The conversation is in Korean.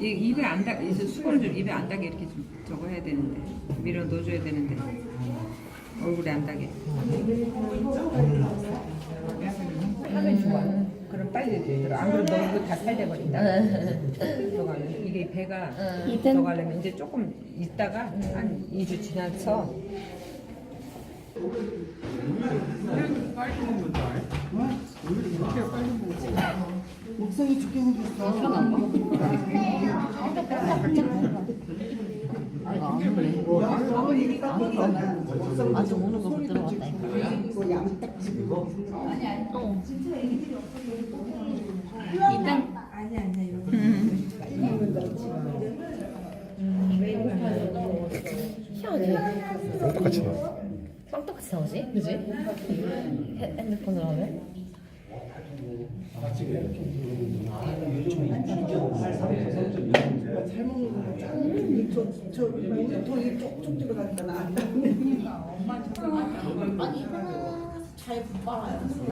이 입에 안 닿, 이제 수건을 좀 입에 안 닿게 이렇게 좀 저거 해야 되는데 밀어 넣어줘야 되는데 얼굴에 안 닿게. 하면 좋아. 그럼 빨리 들어. 안 그러면 너 이거 다 살돼 버린다. 들어가면 이게 배가 들어가려면 이제 조금 있다가 한 2주 지나서 목성이 죽게 생겼어. 아직 오는 거못 들어갔다. 이거 양딱지 이거. 일단 희한해. 똑같이 나. 빵떡같이 나오지? 그지? 헤- 핸드폰으로 하면? 잘 먹는 거 짠. 저, 저, 돈이 쪽쪽 들어가니까 안 닿네. 아니, 잘 빨아요.